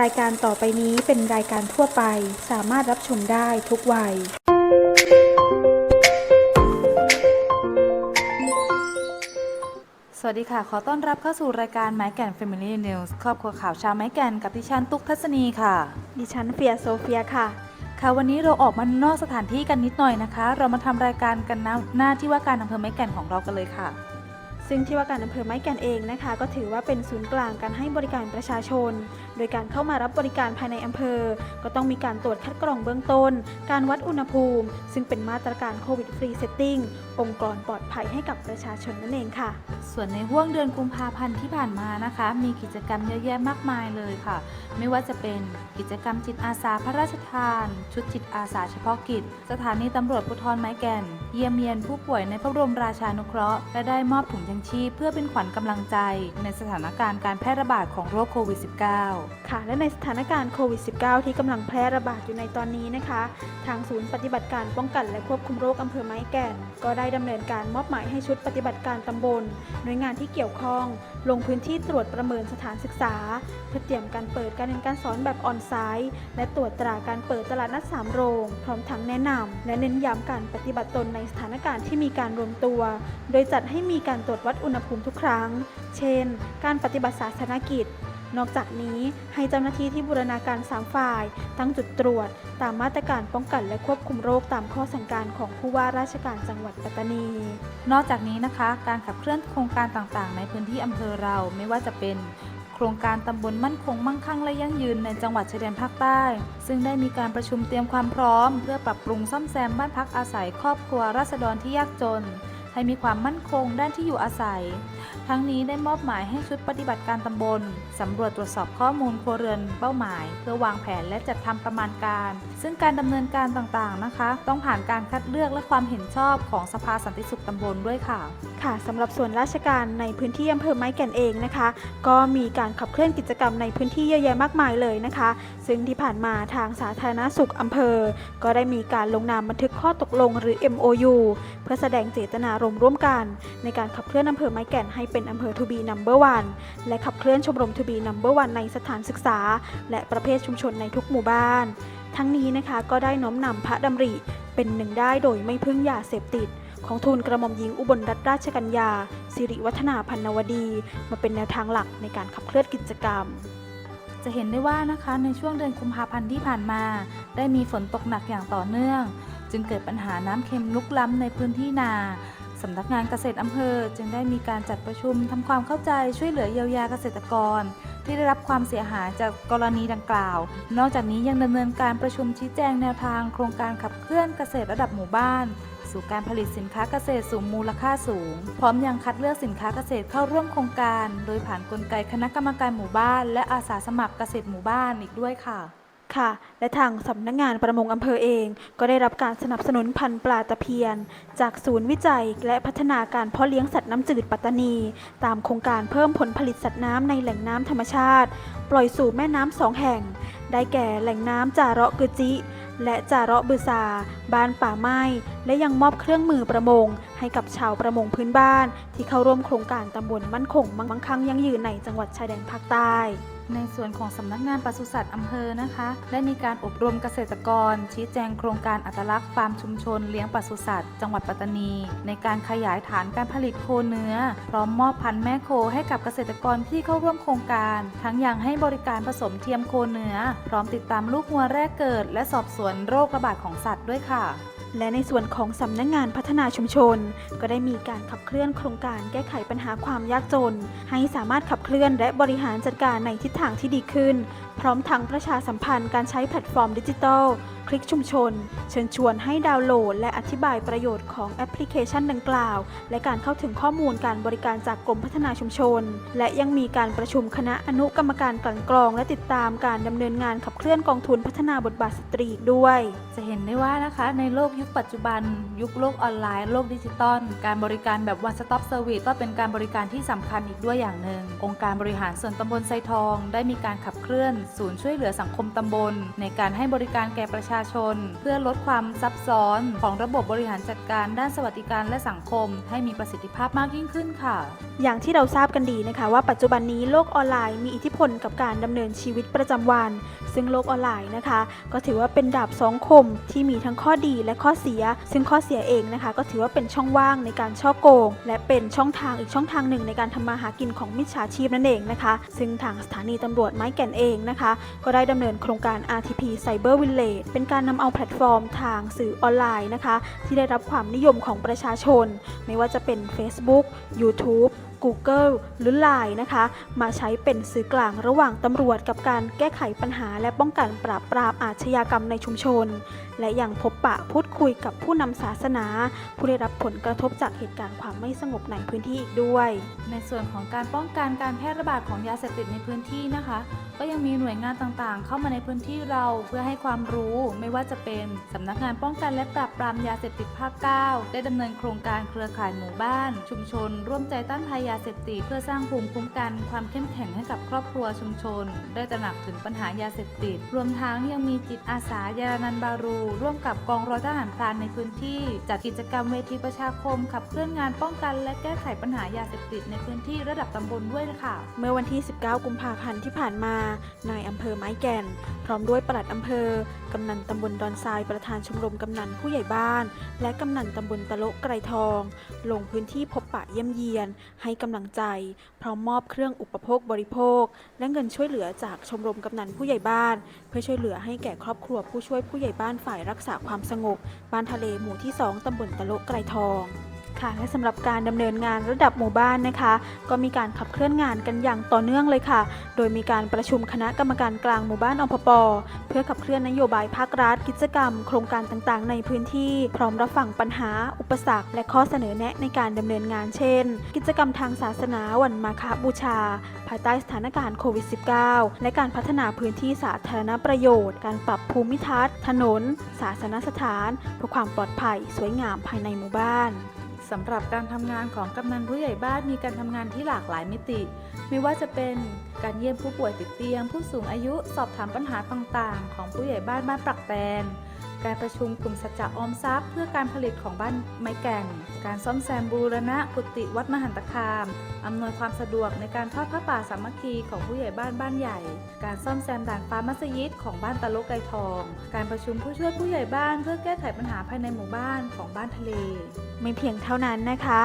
รายการต่อไปนี้เป็นรายการทั่วไป สามารถรับชมได้ทุกวัย สวัสดีค่ะ ขอต้อนรับเข้าสู่รายการไม้แก่น Family News ครอบครัวข่าวชาวไม้แก่นกับดิฉันตุ๊กทัศนีค่ะ ดิฉันเฟียโซเฟียค่ะ ค่ะวันนี้เราออกมานอกสถานที่กันนิดหน่อยนะคะ เรามาทำรายการกันณหน้าที่ว่าการอำเภอไม้แก่นของเรากันเลยค่ะ ซึ่งที่ว่าการอำเภอไม้แก่นเองนะคะ ก็ถือว่าเป็นศูนย์กลางการให้บริการประชาชน โดยการเข้ามารับบริการภายในอำเภอ ก็ต้องมีการตรวจคัดกรองเบื้องต้น การวัดอุณหภูมิ ซึ่งเป็นมาตรการโควิดฟรีเซตติ้งองค์กรปลอดภัยให้กับประชาชนนั่นเองค่ะ ส่วนในห่วงเดือนกุมภาพันธ์ที่ผ่านมานะคะ มีกิจกรรมเยอะแยะมากมายเลยค่ะ ไม่ว่าจะเป็นกิจกรรมจิตอาสาพระราชทาน ชุดจิตอาสาเฉพาะกิจ สถานีตำรวจภูธรไม้แก่น เยี่ยมเยียนผู้ป่วยในพระบรมราชานุเคราะห์และได้มอบถุงยังชีพเพื่อเป็นขวัญกำลังใจในสถานการณ์การแพร่ระบาดของโรคโควิด -19 ค่ะ และในสถานการณ์โควิด -19 ที่กำลังแพร่ระบาดอยู่ในตอนนี้นะคะ ทางศูนย์ปฏิบัติการป้องกันและควบคุมโรคอำเภอไม้แก่น ก็ได้ดำเนินการมอบหมายให้ชุดปฏิบัติการตำบล หน่วยงานที่เกี่ยวข้อง ลงพื้นที่ตรวจประเมินสถานศึกษา เพื่อเตรียมการเปิดการเรียนการสอนแบบออนไซต์และตรวจตราการเปิดตลาดนัดสามโรง พร้อมทั้งแนะนำและเน้นย้ำการปฏิบัติตนในสถานการณ์ที่มีการรวมตัว โดยจัดให้มีการตรวจวัดอุณหภูมิทุกครั้ง เช่น การปฏิบัติศาสนกิจ นอกจากนี้ให้เจ้าหน้าที่ที่บูรณาการ 3 ฝ่าย ตั้งจุดตรวจ ตามมาตรการป้องกันและควบคุมโรคตามข้อสั่งการของผู้ว่าราชการจังหวัดปัตตานี นอกจากนี้นะคะ การขับเคลื่อนโครงการต่างๆ ในพื้นที่อำเภอเราไม่ว่าจะเป็นโครงการตำบลมั่นคงมั่งคั่งและยั่งยืนในจังหวัดชายแดนภาคใต้ ซึ่งได้มีการประชุมเตรียมความพร้อม เพื่อปรับปรุงซ่อมแซมบ้านพักอาศัยครอบครัวราษฎรที่ยากจน ให้มีความมั่นคงด้านที่อยู่อาศัย ทั้งนี้ได้มอบหมายให้ชุดปฏิบัติการตำบลสำรวจตรวจสอบข้อมูลครัวเรือนเป้าหมาย เพื่อวางแผนและจัดทำประมาณการ ซึ่งการดำเนินการต่างๆนะคะ ต้องผ่านการคัดเลือกและความเห็นชอบของสภาสันติสุขตำบลด้วยค่ะ ค่ะสำหรับส่วนราชการในพื้นที่อำเภอไม้แก่นเองนะคะ ก็มีการขับเคลื่อนกิจกรรมในพื้นที่เยอะแยะมากมายเลยนะคะ ซึ่งที่ผ่านมาทางสาธารณสุขอำเภอ ก็ได้มีการลงนามบันทึกข้อตกลงหรือ MOU เพื่อแสดงเจตนารมร่วมกัน ในการขับเคลื่อนอำเภอไม้แก่นให้เป็นอำเภอทูบีนัมเบอร์วันและขับเคลื่อนชมรมทูบีนัมเบอร์วันในสถานศึกษา และประเภทชุมชนในทุกหมู่บ้าน ทั้งนี้นะคะก็ได้น้อมนำพระดำริเป็นหนึ่งได้โดยไม่พึ่งยาเสพติด ของทูลกระหม่อมหญิงอุบลรัตนราชกัญญา สิริวัฒนาพันนวดี มาเป็นแนวทางหลักในการขับเคลื่อนกิจกรรมจะเห็นได้ว่านะคะในช่วงเดือนกุมภาพันธ์ที่ผ่านมา ได้มีฝนตกหนักอย่างต่อเนื่อง จึงเกิดปัญหาน้ำเค็มลุกล้ำในพื้นที่นาำนักงานเกษตรอำเภอ จึงได้มีการจัดประชุมทำความเข้าใจช่วยเหลือเยียวยาเกษตรกร ที่ได้รับความเสียหายจากกรณีดังกล่าว นอกจากนี้ยังดำเนินการประชุมชี้แจงแนวทางโครงการขับเคลื่อนเกษตรระดับหมู่บ้าน สู่การผลิตสินค้าเกษตรสูงมูลค่าสูง พร้อมยังคัดเลือกสินค้าเกษตรเข้าร่วมโครงการ โดยผ่านกลไกคณะกรรมการหมู่บ้าน และอาสาสมัครเกษตรหมู่บ้านอีกด้วยค่ะ ค่ะ และทางสำนักงานประมงอำเภอเอง ก็ได้รับการสนับสนุนพันธุ์ปลาตะเพียน จากศูนย์วิจัยและพัฒนาการเพาะเลี้ยงสัตว์น้ำจืดปัตตานี ตามโครงการเพิ่มผลผลิตสัตว์น้ำในแหล่งน้ำธรรมชาติ ปล่อยสู่แม่น้ำสองแห่ง ได้แก่แหล่งน้ำจาระกือจิ และจาระบือซาบ้านป่าไม้ และยังมอบเครื่องมือประมง ให้กับชาวประมงพื้นบ้าน ที่เข้าร่วมโครงการตำบลมั่นคงมั่งคั่งยั่งยืนในจังหวัดชายแดนภาคใต้ ในส่วนของสำนักงานปศุสัตว์อำเภอนะคะ ได้มีการอบรมเกษตรกร ชี้แจงโครงการอัตลักษณ์ฟาร์มชุมชนเลี้ยงปศุสัตว์จังหวัดปัตตานี ในการขยายฐานการผลิตโคเนื้อ พร้อมมอบพันธุ์แม่โคให้กับเกษตรกรที่เข้าร่วมโครงการ ทั้งยังให้บริการผสมเทียมโคเนื้อ พร้อมติดตามลูกวัวแรกเกิด และสอบสวนโรคระบาดของสัตว์ด้วยค่ะ และในส่วนของสำนักงงานพัฒนาชุมชน ก็ได้มีการขับเคลื่อนโครงการแก้ไขปัญหาความยากจน ให้สามารถขับเคลื่อนและบริหารจัดการในทิศทางที่ดีขึ้น พร้อมทั้งประชาสัมพันธ์การใช้แพลตฟอร์มดิจิทัล คลิกชุมชน เชิญชวนให้ดาวน์โหลด และอธิบายประโยชน์ของแอปพลิเคชันดังกล่าว และการเข้าถึงข้อมูลการบริการจากกรมพัฒนาชุมชน และยังมีการประชุมคณะอนุกรรมการกลั่นกรอง และติดตามการดำเนินงานขับเคลื่อนกองทุนพัฒนาบทบาทสตรีด้วย จะเห็นได้ว่านะคะในโลกยุคปัจจุบัน ยุคโลกออนไลน์ โลกดิจิตอลการบริการแบบ one stop service ก็เป็นการบริการที่สำคัญอีกด้วยอย่างหนึ่งองค์การบริหารส่วนตำบลไซทอง ได้มีการขับเคลื่อนศูนย์ช่วยเหลือสังคมตำบล ในการให้บริการแก่ประชาชน เพื่อลดความซับซ้อนของระบบบริหารจัดการด้านสวัสดิการและสังคม ให้มีประสิทธิภาพมากยิ่งขึ้นค่ะ อย่างที่เราทราบกันดีนะคะว่าปัจจุบันนี้โลกออนไลน์มีอิทธิพลกับการดำเนินชีวิตประจำวัน ซึ่งโลกออนไลน์นะคะ ก็ถือว่าเป็นดาบสองคมที่มีทั้งข้อดีและข้อเสีย ซึ่งข้อเสียเองนะคะ ก็ถือว่าเป็นช่องว่างในการช่อโกง และเป็นช่องทางอีกช่องทางหนึ่งในการทำมาหากินของมิจฉาชีพนั่นเองนะคะ ซึ่งทางสถานีตำรวจไม้แก่นเองนะคะก็ได้ดำเนินโครงการ RTP Cyber Village เป็นการนำเอาแพลตฟอร์มทางสื่อออนไลน์นะคะ ที่ได้รับความนิยมของประชาชน ไม่ว่าจะเป็น Facebook YouTube Google หรือ Line นะคะ มาใช้เป็นสื่อกลางระหว่างตำรวจกับการแก้ไขปัญหาและป้องกันปราบปรามอาชญากรรมในชุมชน และยังพบปะพูดคุยกับผู้นำศาสนา ผู้ได้รับผลกระทบจากเหตุการณ์ความไม่สงบในพื้นที่อีกด้วย ในส่วนของการป้องกันการแพร่ระบาดของยาเสพติดในพื้นที่นะคะ ก็ยังมีหน่วยงานต่างๆ เข้ามาในพื้นที่เราเพื่อให้ความรู้ไม่ว่าจะเป็นสำนักงานป้องกันและปราบปรามยาเสพติดภาค 9 ได้ดำเนินโครงการเครือข่ายหมู่บ้าน ชุมชน ร่วมใจต้านภัยยาเสพติดเพื่อสร้างภูมิคุ้มกันความเข้มแข็งให้กับครอบครัวชุมชน ได้ตระหนักถึงปัญหายาเสพติด รวมทั้งยังมีจิตอาสายานันบารูร่วมกับกองร้อยทหารพรานในพื้นที่ จัดกิจกรรมเวทีประชาคม ขับเคลื่อนงานป้องกัน และแก้ไขปัญหายาเสพติดในพื้นที่ระดับตำบลด้วยค่ะ เมื่อวันที่ 19 กุมภาพันธ์ที่ผ่านมานายอำเภอไม้แก่น พร้อมด้วยปลัดอำเภอ กำนันตำบลดอนทรายประธานชมรมกำนันผู้ใหญ่บ้าน และกำนันตำบลตะโละไกรทอง ลงพื้นที่พบปะเยี่ยมเยียน ให้กำลังใจ พร้อมมอบเครื่องอุปโภคบริโภค และเงินช่วยเหลือจากชมรมกำนันผู้ใหญ่บ้าน เพื่อช่วยเหลือให้แก่ครอบครัวผู้ช่วยผู้ใหญ่บ้านฝ่ายรักษาความสงบ บ้านทะเลหมู่ที่ 2ตำบลตะโละไกรทอง ค่ะและสำหรับการดำเนินงานระดับหมู่บ้านนะคะ ก็มีการขับเคลื่อนงานกันอย่างต่อเนื่องเลยค่ะ โดยมีการประชุมคณะกรรมการกลางหมู่บ้านอพปเพื่อขับเคลื่อนนโยบายภาครัฐ กิจกรรม โครงการต่างๆ ในพื้นที่ พร้อมรับฟังปัญหา อุปสรรค และข้อเสนอแนะในการดำเนินงานเช่น กิจกรรมทางศาสนาวันมาฆบูชา ภายใต้สถานการณ์โควิด -19 และการพัฒนาพื้นที่สาธารณประโยชน์ การปรับภูมิทัศน์ ถนน ศาสนสถานเพื่อความปลอดภัย สวยงามภายในหมู่บ้าน สำหรับการทำงานของกำนันผู้ใหญ่บ้านมีการทำงานที่หลากหลายมิติ ไม่ว่าจะเป็นการเยี่ยมผู้ป่วยติดเตียง ผู้สูงอายุสอบถามปัญหาต่างๆ ของผู้ใหญ่บ้านบ้านปรักแตน การประชุมกลุ่มสัจจะออมทรัพย์เพื่อการผลิตของบ้านไม้แก่น การซ่อมแซมบูรณะกุฏิวัดมหันตคาม อำนวยความสะดวกในการทอดผ้าป่าสามัคคีของผู้ใหญ่บ้านบ้านใหญ่ การซ่อมแซมด่านฟ้ามัสยิดของบ้านตะลุกไกทอง การประชุมผู้ช่วยผู้ใหญ่บ้าน เพื่อแก้ไขปัญหาภายในหมู่บ้านของบ้านทะเล ไม่เพียงเท่านั้นนะคะ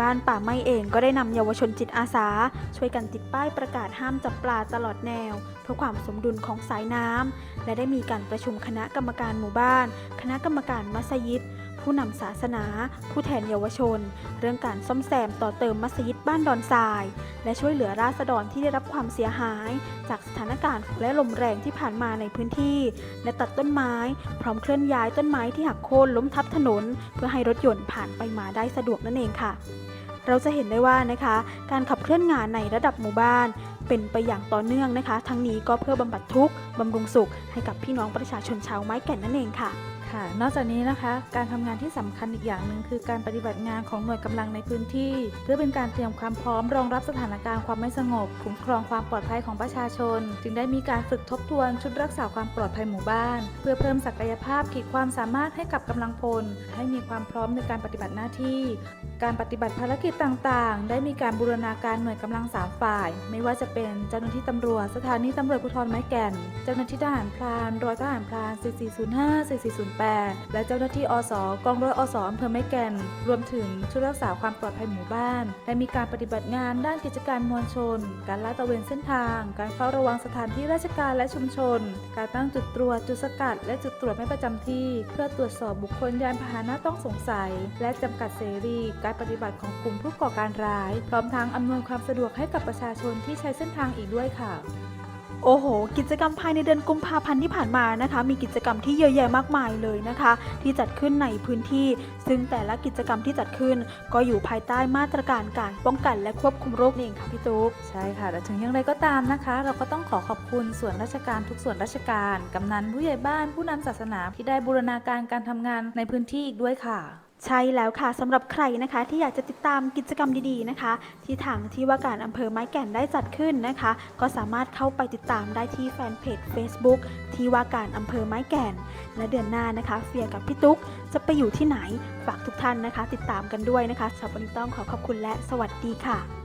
บ้านป่าไม้เองก็ได้นำเยาวชนจิตอาสา ช่วยกันติดป้ายประกาศห้ามจับปลาตลอดแนว เพื่อความสมดุลของสายน้ำและได้มีการประชุมคณะกรรมการหมู่บ้านคณะกรรมการมัสยิด ผู้นำศาสนา ผู้แทนเยาวชน เรื่องการซ่อมแซมต่อเติมมัสยิดบ้านดอนทราย และช่วยเหลือราษฎรที่ได้รับความเสียหาย จากสถานการณ์ฝนและลมแรงที่ผ่านมาในพื้นที่ และตัดต้นไม้ พร้อมเคลื่อนย้ายต้นไม้ที่หักโค่นล้มทับถนน เพื่อให้รถยนต์ผ่านไปมาได้สะดวกนั่นเองค่ะเราจะเห็นได้ว่านะคะ การขับเคลื่อนงานในระดับหมู่บ้าน เป็นไปอย่างต่อเนื่องนะคะ ทั้งนี้ก็เพื่อบำบัดทุกข์บำรุงสุขให้กับพี่น้องประชาชนชาวไม้แก่นนั่นเองค่ะ ค่ะ นอกจากนี้นะคะ การทำงานที่สำคัญอีกอย่างหนึ่งคือการปฏิบัติงานของหน่วยกำลังในพื้นที่ เพื่อเป็นการเตรียมความพร้อมรองรับสถานการณ์ความไม่สงบคุ้มครองความปลอดภัยของประชาชน จึงได้มีการฝึกทบทวนชุดรักษาความปลอดภัยหมู่บ้าน เพื่อเพิ่มศักยภาพขีดความสามารถให้กับกำลังพล ให้มีความพร้อมในการปฏิบัติหน้าที่ การปฏิบัติภารกิจต่างๆ ได้มีการบูรณาการหน่วยกำลังสามฝ่าย ไม่ว่าจะเป็นเจ้าหน้าที่ตำรวจสถานีตำรวจภูธรไม้แก่น เจ้าหน้าที่ทหารพรานร้อยทหารพราน4405 4408และเจ้าหน้าที่อสกองร้อยอสอำเภอไม้แก่น รวมถึงชุดรักษาความปลอดภัยหมู่บ้านและมีการปฏิบัติงานด้านกิจการมวลชน การลาดตระเวนเส้นทาง การเฝ้าระวังสถานที่ราชการและชุมชน การตั้งจุดตรวจจุดสกัด และจุดตรวจไม่ประจำที่ เพื่อตรวจสอบบุคคลยานพาหนะต้องสงสัย และจำกัดเสรี การปฏิบัติของกลุ่มผู้ก่อการร้าย พร้อมทั้งอำนวยความสะดวกให้กับประชาชนที่ใช้เส้นทางอีกด้วยค่ะ โอ้โห กิจกรรมภายในเดือนกุมภาพันธ์ที่ผ่านมานะคะ มีกิจกรรมที่เยอะแยะมากมายเลยนะคะ ที่จัดขึ้นในพื้นที่ ซึ่งแต่ละกิจกรรมที่จัดขึ้น ก็อยู่ภายใต้มาตรการการป้องกันและควบคุมโรคเองค่ะพี่ตุ๊กใช่ค่ะแต่ถึงอย่างไรก็ตามนะคะ เราก็ต้องขอขอบคุณส่วนราชการทุกส่วนราชการกำนันผู้ใหญ่บ้านผู้นำศาสนาที่ได้บูรณาการการทำงานในพื้นที่อีกด้วยค่ะ ใช่แล้วค่ะสำหรับใครนะคะ ที่อยากจะติดตามกิจกรรมดีๆนะคะ ที่ทางที่ว่าการอำเภอไม้แก่นได้จัดขึ้นนะคะ ก็สามารถเข้าไปติดตามได้ที่แฟนเพจ Facebook ที่ว่าการอำเภอไม้แก่น และเดือนหน้านะคะเฟียกับพี่ตุ๊กจะไปอยู่ที่ไหนฝากทุกท่านนะคะ ติดตามกันด้วยนะคะสำหรับวันนี้ต้องขอขอบคุณและสวัสดีค่ะ